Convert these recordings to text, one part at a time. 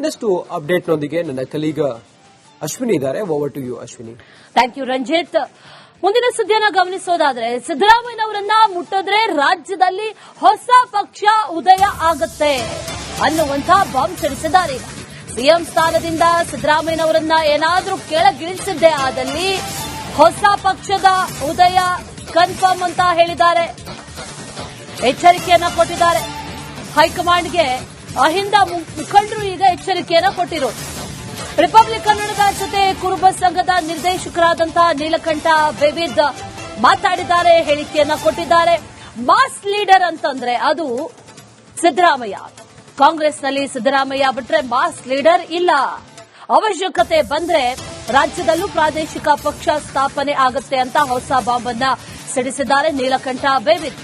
ಇನ್ನಷ್ಟು ಅಪ್ಡೇಟ್ನೊಂದಿಗೆ ನನ್ನ ಕಲೀಗ ಅಶ್ವಿನಿ ಇದ್ದಾರೆ. Over to you Ashwini. Thank you Ranjith. ಮುಂದಿನ ಸುದ್ದಿಯನ್ನ ಗಮನಿಸೋದಾದ್ರೆ ಸಿದ್ದರಾಮಯ್ಯನವರನ್ನ ಮುಟ್ಟಿದ್ರೆ ರಾಜ್ಯದಲ್ಲಿ ಹೊಸ ಪಕ್ಷ ಉದಯ ಆಗತ್ತೆ ಅನ್ನುವಂತ ಬಾಂಬ್ ಸಿಡಿಸಿದ್ದಾರೆ. ಸಿಎಂ ಸ್ಥಾನದಿಂದ ಸಿದ್ದರಾಮಯ್ಯನವರನ್ನ ಏನಾದರೂ ಕೆಳಗಿಳಿಸಿದ್ದೇ ಆದಲ್ಲಿ ಹೊಸ ಪಕ್ಷದ ಉದಯ ಕನ್ಫರ್ಮ್ ಅಂತ ಹೇಳಿದ್ದಾರೆ. ಎಚ್ಚರಿಕೆಯನ್ನ ಕೊಟ್ಟಿದ್ದಾರೆ. ಹೈಕಮಾಂಡ್ಗೆ ಅಹಿಂದ ಮುಖಂಡರು ಈಗ ಎಚ್ಚರಿಕೆಯನ್ನು ಕೊಟ್ಟಿರೋದು ರಿಪಬ್ಲಿಕ್ ಕನ್ನಡದ ಜೊತೆ ಕುರುಬ ಸಂಘದ ನಿರ್ದೇಶಕರಾದಂತಹ ನೀಲಕಂಠ ಬೇವಿದ್ ಮಾತಾಡಿದ್ದಾರೆ, ಹೇಳಿಕೆಯನ್ನ ಕೊಟ್ಟಿದ್ದಾರೆ. ಮಾಸ್ ಲೀಡರ್ ಅಂತಂದ್ರೆ ಅದು ಸಿದ್ದರಾಮಯ್ಯ. ಕಾಂಗ್ರೆಸ್ನಲ್ಲಿ ಸಿದ್ದರಾಮಯ್ಯ ಬಿಟ್ರೆ ಮಾಸ್ ಲೀಡರ್ ಇಲ್ಲ. ಅವಶ್ಯಕತೆ ಬಂದ್ರೆ ರಾಜ್ಯದಲ್ಲೂ ಪ್ರಾದೇಶಿಕ ಪಕ್ಷ ಸ್ಥಾಪನೆ ಆಗುತ್ತೆ ಅಂತ ಹೊಸ ಬಾಂಬ್ ಅನ್ನ ಸಿಡಿಸಿದ್ದಾರೆ ನೀಲಕಂಠ ಬೇವಿದ್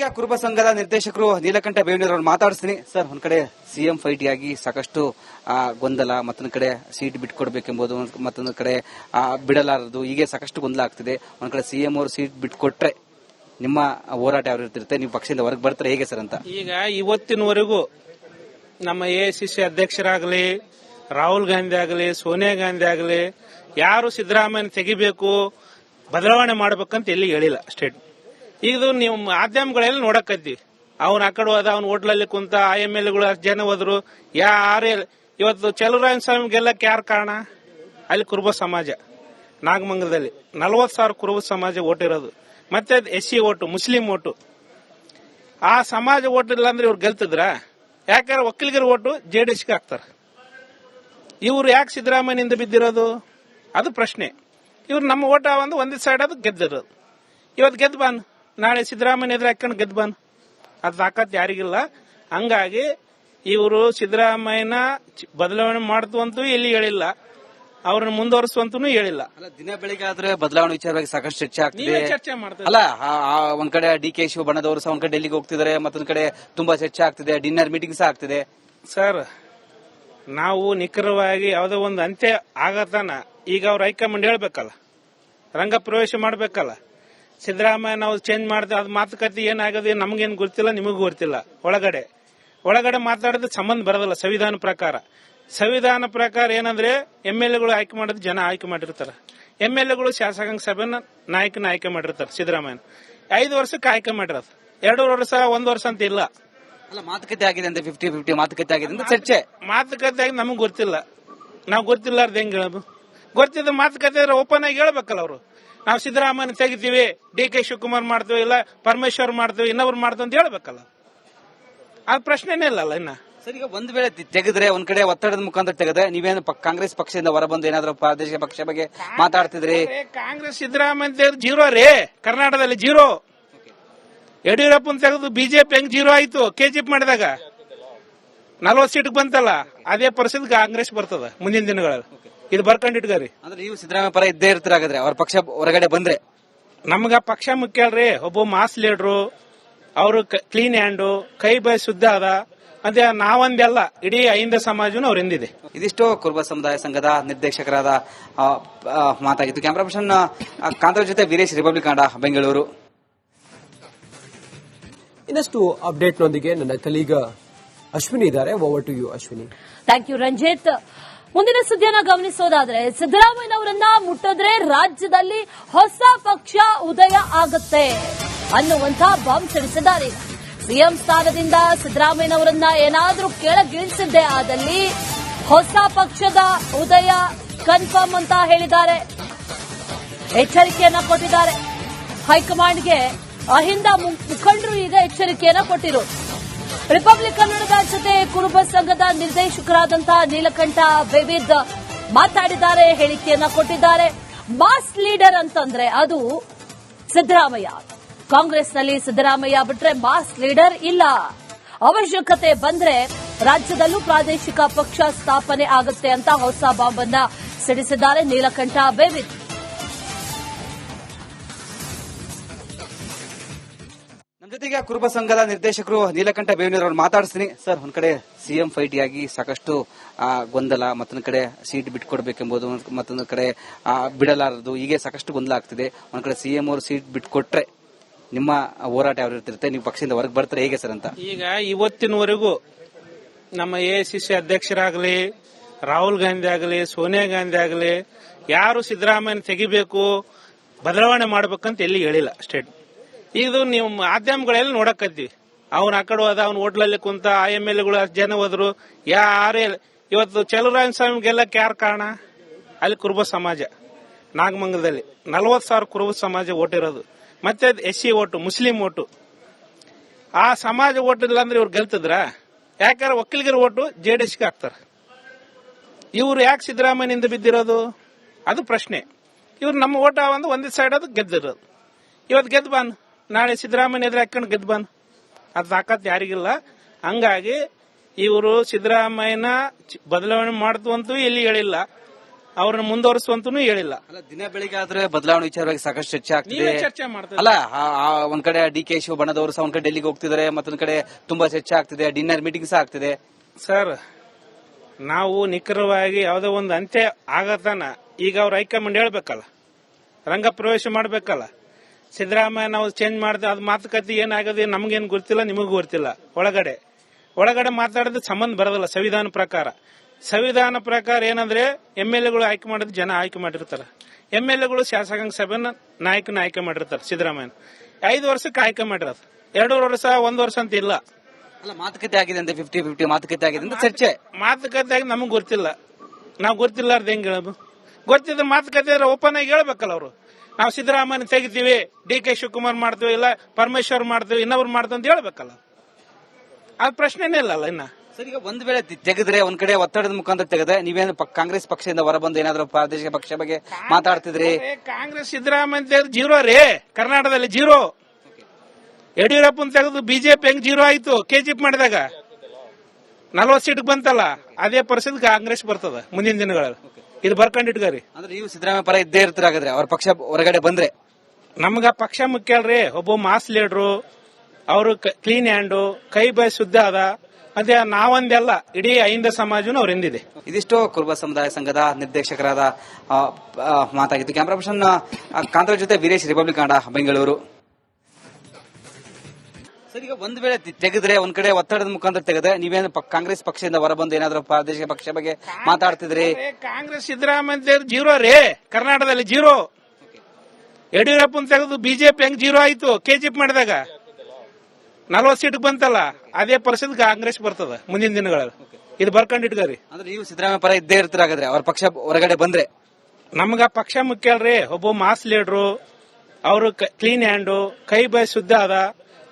ಜೊತೆಗೆ ಕುರುಬ ಸಂಘದ ನಿರ್ದೇಶಕರು ನೀಲಕಂಠ ಬೇವನೂರ್ ಅವ್ರು ಮಾತಾಡಿಸ್ತೀನಿ. ಸರ್, ಒಂದ್ ಕಡೆ ಸಿಎಂ ಫೈಟ್ ಆಗಿ ಸಾಕಷ್ಟು ಗೊಂದಲ, ಮತ್ತೊಂದ್ ಕಡೆ ಸೀಟ್ ಬಿಟ್ಕೊಡ್ಬೇಕೆಂಬುದು, ಮತ್ತೊಂದ್ ಕಡೆ ಬಿಡಲಾರದು, ಹೀಗೆ ಸಾಕಷ್ಟು ಗೊಂದಲ ಆಗ್ತಿದೆ. ಒಂದ್ ಕಡೆ ಸಿಎಂ ಅವರು ಸೀಟ್ ಬಿಟ್ಕೊಟ್ರೆ ನಿಮ್ಮ ಹೋರಾಟ ಯಾವ ಇರ್ತಿರುತ್ತೆ ನೀವು ಪಕ್ಷದಿಂದ ಹೊರಗೆ ಬರ್ತಾರೆ? ಹೇಗೆ ಸರ್ ಅಂತ? ಈಗ ಇವತ್ತಿನವರೆಗೂ ನಮ್ಮ ಎ ಸಿ ಸಿ ಅಧ್ಯಕ್ಷರಾಗಲಿ, ರಾಹುಲ್ ಗಾಂಧಿ ಆಗಲಿ, ಸೋನಿಯಾ ಗಾಂಧಿ ಆಗಲಿ, ಯಾರು ಸಿದ್ದರಾಮಯ್ಯ ತೆಗಿಬೇಕು, ಬದಲಾವಣೆ ಮಾಡ್ಬೇಕಂತ ಎಲ್ಲಿ ಹೇಳಿಲ್ಲ, ಸ್ಟೇಟ್ ಈಗ ಇದು ನೀವು ಮಾಧ್ಯಮಗಳೆಲ್ಲ ನೋಡಕತ್ತೀವಿ ಅವ್ನ ಆ ಕಡೆ ಹೋದ, ಅವ್ನ ಹೋಟ್ಲಲ್ಲಿ ಕುಂತ, ಆ ಎಂ ಎಲ್ ಎಗಳು ಜನ ಹೋದ್ರು. ಯಾರು. ಇವತ್ತು ಚಲುರಾಯನ್ ಸ್ವಾಮಿ ಗೆಲ್ಲಕ್ಕೆ ಯಾರು ಕಾರಣ? ಅಲ್ಲಿ ಕುರುಬ ಸಮಾಜ. ನಾಗಮಂಗಲದಲ್ಲಿ. ನಲವತ್ತು ಸಾವಿರ ಕುರುಬ ಸಮಾಜ ಓಟ್ ಇರೋದು. ಮತ್ತೆ ಎಸ್ ಸಿ ಓಟು, ಮುಸ್ಲಿಂ ಓಟು. ಆ ಸಮಾಜ ಓಟ್ ಇಲ್ಲ ಅಂದ್ರೆ ಇವ್ರು ಗೆಲ್ತಿದ್ರ? ಯಾಕಂದ್ರೆ ಒಕ್ಕಲಿಗರ ಓಟು ಜೆ ಡಿ ಎಸ್ಗೆ ಹಾಕ್ತಾರೆ. ಇವ್ರು ಯಾಕೆ ಸಿದ್ದರಾಮಯ್ಯನಿಂದ ಬಿದ್ದಿರೋದು? ಅದು ಪ್ರಶ್ನೆ. ಇವ್ರು ನಮ್ಮ ಓಟ ಒಂದು ಒಂದೇ ಸೈಡ್ ಅದು ಗೆದ್ದಿರೋದು. ಇವತ್ತು ಗೆದ್ದು ಬಾನ್ ನಾಳೆ ಸಿದ್ದರಾಮಯ್ಯ ಎದುರು ಹಾಕೊಂಡು ಗೆದ್ದು ಬಂದ್. ಅದು ತಾಕತ್ ಯಾರಿಗಿಲ್ಲ. ಹಂಗಾಗಿ ಇವರು ಸಿದ್ದರಾಮಯ್ಯನ ಬದಲಾವಣೆ ಮಾಡ್ತು ಅಂತೂ ಎಲ್ಲಿ ಹೇಳಿಲ್ಲ. ಅವ್ರನ್ನ ಮುಂದುವರಿಸುವಂತೂ ಹೇಳಿಲ್ಲ. ಅಲ್ಲ ದಿನ ಬೆಳಿಗ್ಗೆ ಆದ್ರೆ ಬದಲಾವಣೆ ವಿಚಾರವಾಗಿ ಸಾಕಷ್ಟು ಚರ್ಚೆ ಆಗ್ತಿದೆ. ಚರ್ಚೆ ಅಲ್ಲ ಒಂದ್ ಕಡೆ ಡಿ ಕೆ ಶಿವ ಬಣ್ಣದವರು ಸಹ ಒಂದ್ ಕಡೆ ಡೆಲ್ಲಿಗೆ ಹೋಗ್ತಿದ್ದಾರೆ ಮತ್ತೊಂದ್ ಕಡೆ ತುಂಬಾ ಚರ್ಚೆ ಆಗ್ತಿದೆ ಡಿನ್ನರ್ ಮೀಟಿಂಗ್ ಸಹ ಆಗ್ತಿದೆ. ಸರ್ ನಾವು ನಿಖರವಾಗಿ ಯಾವುದೋ ಒಂದು ಅಂತ್ಯ ಆಗತನ ಈಗ ಅವ್ರ ಹೈಕಮಾಂಡ್ ಹೇಳ್ಬೇಕಲ್ಲ ರಂಗ ಪ್ರವೇಶ ಮಾಡ್ಬೇಕಲ್ಲ ಸಿದ್ದರಾಮಯ್ಯ ನಾವು ಚೇಂಜ್ ಮಾಡಿದ್ರೆ ಅದು ಮಾತುಕತೆ ಏನಾಗೋದು ನಮಗೇನು ಗೊತ್ತಿಲ್ಲ ನಿಮಗೂ ಗೊತ್ತಿಲ್ಲ. ಒಳಗಡೆ. ಒಳಗಡೆ ಮಾತಾಡೋದು ಸಂಬಂಧ ಬರೋದಿಲ್ಲ ಸಂವಿಧಾನ ಪ್ರಕಾರ. ಸಂವಿಧಾನ ಪ್ರಕಾರ ಏನಂದ್ರೆ ಎಂ ಎಲ್ ಎಗಳು ಆಯ್ಕೆ ಮಾಡೋದು ಜನ ಆಯ್ಕೆ ಮಾಡಿರ್ತಾರೆ. ಎಂ ಎಲ್ ಎಗಳು ಶಾಸಕಾಂಗ ಸಭೆನ ನಾಯಕನ ಆಯ್ಕೆ ಮಾಡಿರ್ತಾರೆ ಸಿದ್ದರಾಮಯ್ಯ ಐದು ವರ್ಷಕ್ಕೆ ಆಯ್ಕೆ ಮಾಡಿರೋದು. ಎರಡು ವರ್ಷ ಒಂದು ವರ್ಷ ಅಂತ ಇಲ್ಲ. ಅಲ್ಲ ಮಾತುಕತೆ ಆಗಿದೆ ಅಂತ ಫಿಫ್ಟಿ ಫಿಫ್ಟಿ ಮಾತುಕತೆ ಆಗಿದೆ ಅಂತ ಚರ್ಚೆ. ಮಾತುಕತೆ ಆಗಿ ನಮಗೆ ಗೊತ್ತಿಲ್ಲ. ನಾವು ಗೊತ್ತಿಲ್ಲಾರ್ದು ಹೆಂಗ್ ಹೇಳೋದು? ಗೊತ್ತಿದ್ದ ಮಾತುಕತೆ ಓಪನ್ ಆಗಿ ಹೇಳ್ಬೇಕಲ್ಲ ಅವರು. ನಾವು ಸಿದ್ದರಾಮಯ್ಯ ತೆಗಿತೀವಿ ಡಿ ಕೆ ಶಿವಕುಮಾರ್ ಮಾಡ್ತೀವಿ ಇಲ್ಲ ಪರಮೇಶ್ವರ್ ಮಾಡ್ತೀವಿ ಇನ್ನೊಬ್ರು ಮಾಡ್ತೀವಿ ಅಂತ ಹೇಳ್ಬೇಕಲ್ಲ. ಆ ಪ್ರಶ್ನೆನೇ ಇಲ್ಲಲ್ಲ ಇನ್ನ. ಸರಿ ಈಗ ಒಂದ್ ವೇಳೆ ತೆಗೆದ್ರೆ ಒಂದ್ ಕಡೆ ಒತ್ತಡದ ಮುಖಾಂತರ ತೆಗೆದ್ರೆ ನೀವೇನು ಕಾಂಗ್ರೆಸ್ ಪಕ್ಷದಿಂದ ಹೊರಬಂದು ಏನಾದ್ರು ಪ್ರಾದೇಶಿಕ ಪಕ್ಷ ಬಗ್ಗೆ ಮಾತಾಡ್ತಿದ್ರಿ? ಕಾಂಗ್ರೆಸ್ ಸಿದ್ದರಾಮಯ್ಯ ಜೀರೋ ರೀ ಕರ್ನಾಟಕದಲ್ಲಿ ಜೀರೋ. ಯಡಿಯೂರಪ್ಪನ ತೆಗೆದು ಬಿಜೆಪಿ ಹೆಂಗ್ ಜೀರೋ ಆಯ್ತು? ಕೆಜಿಪ್ ಮಾಡಿದಾಗ. ನಲ್ವತ್ತು ಸೀಟ್ ಬಂತಲ್ಲ ಅದೇ ಪರಿಸ್ಥಿತಿ ಕಾಂಗ್ರೆಸ್ ಬರ್ತದ ಮುಂದಿನ ದಿನಗಳಲ್ಲಿ. ಇದು ಬರ್ಕೊಂಡಿಟ್ಕರಿ ಅಂದ್ರೆ ನೀವು ಸಿದ್ದರಾಮಯ್ಯ ಪರ ಇದ್ದೇ ಇರ್ತೀರ ಹಾಗಾದ್ರೆ? ಅವ್ರ ಪಕ್ಷ ಹೊರಗಡೆ ಬಂದ್ರೆ? ನಮ್ಗ ಪಕ್ಷ ಮುಖ್ಯ ಅಲ್ರಿ. ಒಬ್ಬ ಮಾಸ್ ಲೀಡ್ರು ಅವರು ಕ್ಲೀನ್ ಹ್ಯಾಂಡು ಕೈ ಬೈ ಶುದ್ಧ ಅದ. ಅದೇ ನಾವೊಂದೆಲ್ಲ ಇಡೀ ಐಂದ ಸಮಾಜನು ಅವ್ರ ಹಿಂದಿದೆ. ಇದಿಷ್ಟು ಕುರುಬ ಸಮುದಾಯ ಸಂಘದ ನಿರ್ದೇಶಕರಾದ ಆ, ಆ, ಮಾತಾಗಿತ್ತು ಕ್ಯಾಮ್ರಾ ಪರ್ಸನ್ ಕಾಂತರ ಜೊತೆ ವೀರೇಶ್ ರಿಪಬ್ಲಿಕ್ ಕನ್ನಡ ಬೆಂಗಳೂರು. ಇನ್ನಷ್ಟು ಅಪ್ಡೇಟ್ನೊಂದಿಗೆ ನನ್ನ ಕಲೀಗ ಅಶ್ವಿನಿ ಇದ್ದಾರೆ. Over to you Ashwini. Thank you Ranjith. ಮುಂದಿನ ಸುದ್ದಿಯನ್ನ ಗಮನಿಸೋದಾದ್ರೆ, ಸಿದ್ದರಾಮಯ್ಯನವರನ್ನ ಮುಟ್ಟದ್ರೆ ರಾಜ್ಯದಲ್ಲಿ ಹೊಸ ಪಕ್ಷ ಉದಯ ಆಗುತ್ತೆ ಅನ್ನುವಂಥ ಬಾಂಬ್ ಸಿಡಿಸಿದ್ದಾರೆ. ಸಿಎಂ ಸ್ಥಾನದಿಂದ ಸಿದ್ದರಾಮಯ್ಯನವರನ್ನ ಏನಾದರೂ ಕೆಳಗಿಳಿಸಿದ್ದೇ ಆದಲ್ಲಿ ಹೊಸ ಪಕ್ಷದ ಉದಯ ಕನ್ಫರ್ಮ್ ಅಂತ ಹೇಳಿದ್ದಾರೆ. ಎಚ್ಚರಿಕೆಯನ್ನ ಕೊಟ್ಟಿದ್ದಾರೆ. ಹೈಕಮಾಂಡ್ಗೆ ಅಹಿಂದ ಮುಖಂಡರು ಈಗ ಎಚ್ಚರಿಕೆಯನ್ನ ಕೊಟ್ಟಿರೋದು ರಿಪಬ್ಲಿಕ್ ಕನ್ನಡದ ಜೊತೆ ಕುರುಬ ಸಂಘದ ನಿರ್ದೇಶಕರಾದಂತಹ ನೀಲಕಂಠ ವಿವಿಧ ಮಾತಾಡಿದ್ದಾರೆ, ಹೇಳಿಕೆಯನ್ನ ಕೊಟ್ಟಿದ್ದಾರೆ. ಮಾಸ್ ಲೀಡರ್ ಅಂತಂದ್ರೆ ಅದು ಸಿದ್ದರಾಮಯ್ಯ. ಕಾಂಗ್ರೆಸ್ನಲ್ಲಿ ಸಿದ್ದರಾಮಯ್ಯ ಬಿಟ್ರೆ ಮಾಸ್ ಲೀಡರ್ ಇಲ್ಲ. ಅವಶ್ಯಕತೆ ಬಂದ್ರೆ ರಾಜ್ಯದಲ್ಲೂ ಪ್ರಾದೇಶಿಕ ಪಕ್ಷ ಸ್ಥಾಪನೆ ಆಗುತ್ತೆ ಅಂತ ಹೊಸ ಬಾಂಬನ್ನ ಸಿಡಿಸಿದ್ದಾರೆ ನೀಲಕಂಠ ಬೇವಿದ್ ಕುರುಬ ಸಂಘದ ನಿರ್ದೇಶಕರು ನೀಲಕಂಠ ಬೇವನೂರ್ ಅವ್ರು ಮಾತಾಡ್ತೀನಿ ಸರ್, ಒಂದ್ ಕಡೆ ಸಿಎಂ ಫೈಟ್ ಆಗಿ ಸಾಕಷ್ಟು ಗೊಂದಲ, ಮತ್ತೊಂದ್ ಕಡೆ ಸೀಟ್ ಬಿಟ್ಕೊಡ್ಬೇಕೆಂಬುದು, ಮತ್ತೊಂದ್ ಕಡೆ ಬಿಡಲಾರದು, ಹೀಗೆ ಸಾಕಷ್ಟು ಗೊಂದಲ ಆಗ್ತಿದೆ. ಒಂದ್ ಕಡೆ ಸಿಎಂ ಅವರು ಸೀಟ್ ಬಿಟ್ಕೊಟ್ರೆ ನಿಮ್ಮ ಹೋರಾಟ ಯಾವ ಇರ್ತಿರುತ್ತೆ? ನೀವು ಪಕ್ಷದಿಂದ ಹೊರಗೆ ಬರ್ತಾರೆ? ಹೇಗೆ ಸರ್ ಅಂತ? ಈಗ ಇವತ್ತಿನವರೆಗೂ ನಮ್ಮ ಎ ಸಿ ಸಿ ಅಧ್ಯಕ್ಷರಾಗಲಿ, ರಾಹುಲ್ ಗಾಂಧಿ ಆಗಲಿ, ಸೋನಿಯಾ ಗಾಂಧಿ ಆಗಲಿ, ಯಾರು ಸಿದ್ದರಾಮಯ್ಯ ತೆಗಿಬೇಕು, ಬದಲಾವಣೆ ಮಾಡ್ಬೇಕಂತ ಎಲ್ಲಿ ಹೇಳಿಲ್ಲ, ಸ್ಟೇಟ್. ಇದು ನೀವು ಮಾಧ್ಯಮಗಳೆಲ್ಲ ನೋಡಕತ್ತೀವಿ. ಅವ್ನ ಆ ಕಡೆ ಹೋದ, ಅವ್ನ ಹೋಟ್ಲಲ್ಲಿ ಕುಂತ, ಆ ಎಂ ಎಲ್ ಎಗಳು ಜನ ಹೋದ್ರು. ಯಾರೇ. ಇವತ್ತು ಚಲುರಾಯನ ಸ್ವಾಮಿ ಗೆಲ್ಲಕ್ಕೆ ಯಾರು ಕಾರಣ? ಅಲ್ಲಿ ಕುರುಬ ಸಮಾಜ. ನಾಗಮಂಗಲದಲ್ಲಿ. ನಲವತ್ತು ಸಾವಿರ ಕುರುಬ ಸಮಾಜ ಓಟಿರೋದು. ಮತ್ತೆ ಎಸ್ ಸಿ ಓಟು, ಮುಸ್ಲಿಂ ಓಟು. ಆ ಸಮಾಜ ಓಟ್ ಇಲ್ಲ ಅಂದ್ರೆ ಇವ್ರು ಗೆಲ್ತಿದ್ರ? ಯಾಕಂದ್ರೆ ಒಕ್ಕಲಿಗರ ಓಟು ಜೆ ಡಿ ಎಸ್ಗೆ ಹಾಕ್ತಾರೆ. ಇವ್ರು ಯಾಕೆ ಸಿದ್ದರಾಮಯ್ಯನಿಂದ ಬಿದ್ದಿರೋದು? ಅದು ಪ್ರಶ್ನೆ. ಇವ್ರು ನಮ್ಮ ಓಟ ಒಂದು, ಒಂದೇ ಸೈಡ್ ಅದು ಗೆದ್ದಿರೋದು. ಇವತ್ತು ಗೆದ್ದು ಬಾನ್ ನಾಳೆ ಸಿದ್ದರಾಮಯ್ಯ ಎದುರು ಹಾಕೊಂಡು ಗೆದ್ದು ಬಂದ್. ಅದು ತಾಕತ್ ಯಾರಿಗಿಲ್ಲ. ಹಂಗಾಗಿ ಇವರು ಸಿದ್ದರಾಮಯ್ಯನ ಬದಲಾವಣೆ ಮಾಡ್ತು ಅಂತ ಎಲ್ಲಿ ಹೇಳಿಲ್ಲ. ಅವ್ರನ್ನ ಮುಂದುವರಿಸುವಂತೂ ಹೇಳಿಲ್ಲ. ಅಲ್ಲ ದಿನ ಬೆಳಿಗ್ಗೆ ಆದ್ರೆ ಬದಲಾವಣೆ ವಿಚಾರವಾಗಿ ಸಾಕಷ್ಟು ಚರ್ಚೆ ಆಗ್ತಿದೆ. ಚರ್ಚೆ ಮಾಡ್ತೀರಿ. ಅಲ್ಲ ಒಂದ್ ಕಡೆ ಡಿ ಕೆ ಶಿವ ಬಣ್ಣದವರು ಸಹ ಒಂದ್ ಕಡೆ ಡೆಲ್ಲಿಗೆ ಹೋಗ್ತಿದ್ದಾರೆ ಮತ್ತೊಂದ್ ಕಡೆ ತುಂಬಾ ಚರ್ಚೆ ಆಗ್ತಿದೆ ಡಿನ್ನರ್ ಮೀಟಿಂಗ್ ಸಹ ಆಗ್ತಿದೆ. ಸರ್ ನಾವು ನಿಖರವಾಗಿ ಯಾವುದೋ ಒಂದು ಅಂತ್ಯ ಆಗತನ ಈಗ ಅವ್ರ ಹೈಕಮಾಂಡ್ ಹೇಳ್ಬೇಕಲ್ಲ ರಂಗ ಪ್ರವೇಶ ಮಾಡ್ಬೇಕಲ್ಲ ಸಿದ್ದರಾಮಯ್ಯ ನಾವು ಚೇಂಜ್ ಮಾಡಿದೆ ಅದು ಮಾತುಕತೆ ಏನಾಗದೆ ನಮಗೇನು ಗೊತ್ತಿಲ್ಲ ನಿಮಗೂ ಗೊತ್ತಿಲ್ಲ. ಒಳಗಡೆ. ಒಳಗಡೆ ಮಾತಾಡೋದು ಸಂಬಂಧ ಬರೋದಿಲ್ಲ ಸಂವಿಧಾನ ಪ್ರಕಾರ. ಸಂವಿಧಾನ ಪ್ರಕಾರ ಏನಂದ್ರೆ ಎಂ ಎಲ್ ಎಗಳು ಆಯ್ಕೆ ಮಾಡಿದ್ರೆ ಜನ ಆಯ್ಕೆ ಮಾಡಿರ್ತಾರೆ. ಎಂ ಎಲ್ ಎಗಳು ಶಾಸಕಾಂಗ ಸಭೆನ ನಾಯಕನ ಆಯ್ಕೆ ಮಾಡಿರ್ತಾರೆ ಸಿದ್ದರಾಮಯ್ಯ ಐದು ವರ್ಷಕ್ಕೆ ಆಯ್ಕೆ ಮಾಡಿರೋದು. ಎರಡು ವರ್ಷ ಒಂದು ವರ್ಷ ಅಂತ ಇಲ್ಲ. ಅಲ್ಲ ಮಾತುಕತೆ ಆಗಿದೆ ಅಂತ ಫಿಫ್ಟಿ ಫಿಫ್ಟಿ ಮಾತುಕತೆ ಆಗಿದೆ ಅಂತ ಚರ್ಚೆ. ಮಾತುಕತೆ ಆಗಿ ನಮಗೆ ಗೊತ್ತಿಲ್ಲ. ನಾವು ಗೊತ್ತಿಲ್ಲಾರ್ದು ಹೆಂಗ್ ಹೇಳೋದು? ಗೊತ್ತಿದ್ರೆ ಮಾತುಕತೆ ಓಪನ್ ಆಗಿ ಹೇಳ್ಬೇಕಲ್ಲ ಅವರು. ನಾವು ಸಿದ್ದರಾಮಯ್ಯ ತೆಗಿತೀವಿ ಡಿ ಕೆ ಶಿವಕುಮಾರ್ ಮಾಡ್ತೀವಿ ಇಲ್ಲ ಪರಮೇಶ್ವರ್ ಮಾಡ್ತೀವಿ ಇನ್ನೊಬ್ರು ಮಾಡ್ತೀವಿ ಅಂತ ಹೇಳ್ಬೇಕಲ್ಲ. ಅದು ಪ್ರಶ್ನೆನೇ ಇಲ್ಲಲ್ಲ ಇನ್ನ. ಸರ್ ಈಗ ಒಂದ್ ವೇಳೆ ತೆಗೆದ್ರೆ ಒಂದ್ ಕಡೆ ಒತ್ತಡದ ಮುಖಾಂತರ ತೆಗೆದ್ರೆ ನೀವೇನು ಕಾಂಗ್ರೆಸ್ ಪಕ್ಷದಿಂದ ಹೊರಬಂದು ಏನಾದ್ರು ಪ್ರಾದೇಶಿಕ ಪಕ್ಷ ಬಗ್ಗೆ ಮಾತಾಡ್ತಿದ್ರಿ? ಕಾಂಗ್ರೆಸ್ ಸಿದ್ದರಾಮಯ್ಯ ತೆಗೆದು ಜೀರೋ ರೀ ಕರ್ನಾಟಕದಲ್ಲಿ ಜೀರೋ. ಯಡಿಯೂರಪ್ಪನ ತೆಗೆದು ಬಿಜೆಪಿ ಹೆಂಗ್ ಜೀರೋ ಆಯ್ತು? ಕೆಜಿಪಿ ಮಾಡಿದಾಗ ನಲ್ವತ್ತು ಸೀಟ್ ಬಂತಲ್ಲ ಅದೇ ಪರಿಸ್ಥಿತಿ ಕಾಂಗ್ರೆಸ್ ಬರ್ತದ ಮುಂದಿನ ದಿನಗಳಲ್ಲಿ. ಇದು ಬರ್ಕೊಂಡಿಟ್ಕರಿ ಅಂದ್ರೆ ನೀವು ಸಿದ್ದರಾಮಯ್ಯ ಪರ ಇದ್ದೇ ಇರ್ತೀರ ಹಾಗಾದ್ರೆ? ಅವ್ರ ಪಕ್ಷ ಹೊರಗಡೆ ಬಂದ್ರೆ? ನಮ್ಗ ಪಕ್ಷ ಮುಖ್ಯ ಅಲ್ರಿ. ಒಬ್ಬ ಮಾಸ್ ಲೀಡ್ರು ಅವರು ಕ್ಲೀನ್ ಹ್ಯಾಂಡು ಕೈ ಬೈ ಶುದ್ಧ ಅದ. ಮತ್ತೆ ನಾವೊಂದೆಲ್ಲ ಇಡೀ ಐಂದ ಸಮಾಜನು ಅವ್ರ ಹಿಂದಿದೆ. ಇದಿಷ್ಟು ಕುರುಬ ಸಮುದಾಯ ಸಂಘದ ನಿರ್ದೇಶಕರಾದ ಆ, ಆ, ಮಾತಾಗಿತ್ತು ಕ್ಯಾಮ್ರಾ ಪರ್ಸನ್ ಕಾಂತರ ಜೊತೆ ವೀರೇಶ್ ರಿಪಬ್ಲಿಕ್ ಕನ್ನಡ ಬೆಂಗಳೂರು ಸರ್ ಈಗ ಒಂದ್ ವೇಳೆ ತೆಗೆದ್ರೆ ಒಂದ್ ಕಡೆ ಒತ್ತಡದ ಮುಖಾಂತರ ತೆಗೆದ್ರೆ ನೀವೇನು ಕಾಂಗ್ರೆಸ್ ಪಕ್ಷದಿಂದ ಹೊರಬಂದು ಏನಾದ್ರು ಪ್ರಾದೇಶಿಕ ಪಕ್ಷ ಬಗ್ಗೆ ಮಾತಾಡ್ತಿದ್ರಿ? ಕಾಂಗ್ರೆಸ್ ಸಿದ್ದರಾಮಯ್ಯ ಜೀರೋ ರೀ ಕರ್ನಾಟಕದಲ್ಲಿ ಜೀರೋ. ಯಡಿಯೂರಪ್ಪನ ತೆಗೆದು ಬಿಜೆಪಿ ಹೆಂಗ್ ಜೀರೋ ಆಯ್ತು? ಕೆಜಿಪ್ ಮಾಡಿದಾಗ ನಲ್ವತ್ ಸೀಟ್ ಬಂತಲ್ಲ ಅದೇ ಪರಿಸ್ಥಿತಿ ಕಾಂಗ್ರೆಸ್ ಬರ್ತದ ಮುಂದಿನ ದಿನಗಳಲ್ಲಿ. ಇದು ಬರ್ಕೊಂಡಿಟ್ಕರಿ ಅಂದ್ರೆ ನೀವು ಸಿದ್ದರಾಮಯ್ಯ ಪರ ಇದ್ದೇ ಇರ್ತಾರೆ ಹಾಗಾದ್ರೆ ಅವ್ರ ಪಕ್ಷ ಹೊರಗಡೆ ಬಂದ್ರೆ? ನಮ್ಗ ಪಕ್ಷ ಮುಖ್ಯ ಅಲ್ರಿ ಒಬ್ಬ ಮಾಸ್ ಲೀಡ್ರು ಅವರು ಕ್ಲೀನ್ ಹ್ಯಾಂಡು ಕೈ ಬೈ ಶುದ್ಧ ಅದ.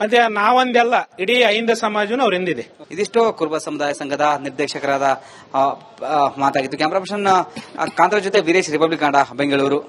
ಮತ್ತೆ ನಾವೊಂದೆಲ್ಲ, ಇಡೀ ಐಂದ ಸಮಾಜನು ಅವರಿಂದಿದೆ. ಇದಿಷ್ಟು ಕುರುಬ ಸಮುದಾಯ ಸಂಘದ ನಿರ್ದೇಶಕರಾದ ಮಾತಾಗಿತ್ತು ಕ್ಯಾಮ್ರಾ ಪರ್ಸನ್ ಕಾಂತರ ಜೊತೆ ವೀರೇಶ್ ರಿಪಬ್ಲಿಕ್ ಕನ್ನಡ ಬೆಂಗಳೂರು